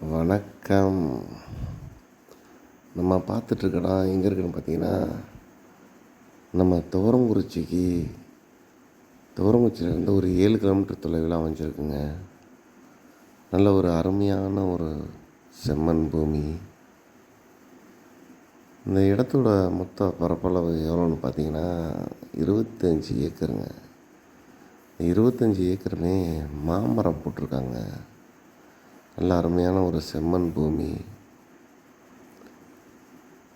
வணக்கம். நம்ம பார்த்துட்ருக்க இடம் எங்கே இருக்குன்னு பார்த்தீங்கன்னா நம்ம துவரங்குறிச்சிக்கு துவரங்குறிச்சியிலேருந்து ஒரு ஏழு கிலோமீட்டர் தொலைவில் அமைஞ்சிருக்குங்க. நல்ல ஒரு அருமையான ஒரு செம்மண் பூமி. இந்த இடத்தோட மொத்த பரப்பளவு எவ்வளோன்னு பார்த்தீங்கன்னா இருபத்தஞ்சி ஏக்கருங்க. இருபத்தஞ்சி ஏக்கருமே மாமரம் போட்டிருக்காங்க. நல்ல அருமையான ஒரு செம்மண் பூமி.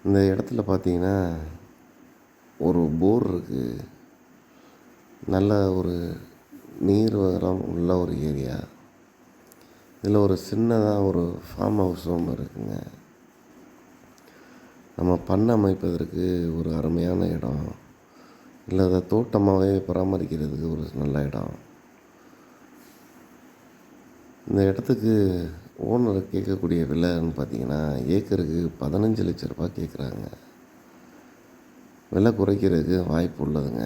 இந்த இடத்துல பார்த்தீங்கன்னா ஒரு போர் இருக்குது நல்ல ஒரு நீர் வரம் உள்ள ஒரு ஏரியா. இதில் ஒரு சின்னதாக ஒரு ஃபார்ம் ஹவுஸ் இருக்குங்க. நம்ம பண்ண அமைப்பதற்கு ஒரு அருமையான இடம். இல்லை அதை தோட்டமாகவே பராமரிக்கிறதுக்கு ஒரு நல்ல இடம். இந்த இடத்துக்கு ஓனர் கேட்கக்கூடிய விலைன்னு பார்த்தீங்கன்னா ஏக்கருக்கு பதினஞ்சு லட்ச ரூபாய் கேட்குறாங்க. விலை குறைக்கிறதுக்கு வாய்ப்பு உள்ளதுங்க.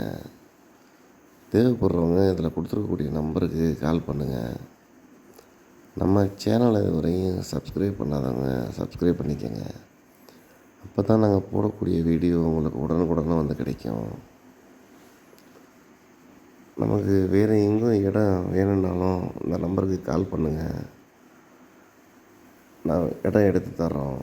தேவைப்படுறவங்க இதில் கொடுத்துருக்கக்கூடிய நம்பருக்கு கால் பண்ணுங்கள் நம்ம சேனலை வரையும் சப்ஸ்கிரைப் பண்ணாதவங்க சப்ஸ்கிரைப் பண்ணிக்கோங்க. அப்போ தான் நாங்கள் போடக்கூடிய வீடியோ உங்களுக்கு உடனுக்குடனே வந்து கிடைக்கும். நமக்கு வேறு எங்கும் இடம் வேணும்னாலும் இந்த நம்பருக்கு கால் பண்ணுங்கள் நான் இடம் எடுத்து தர்றோம்.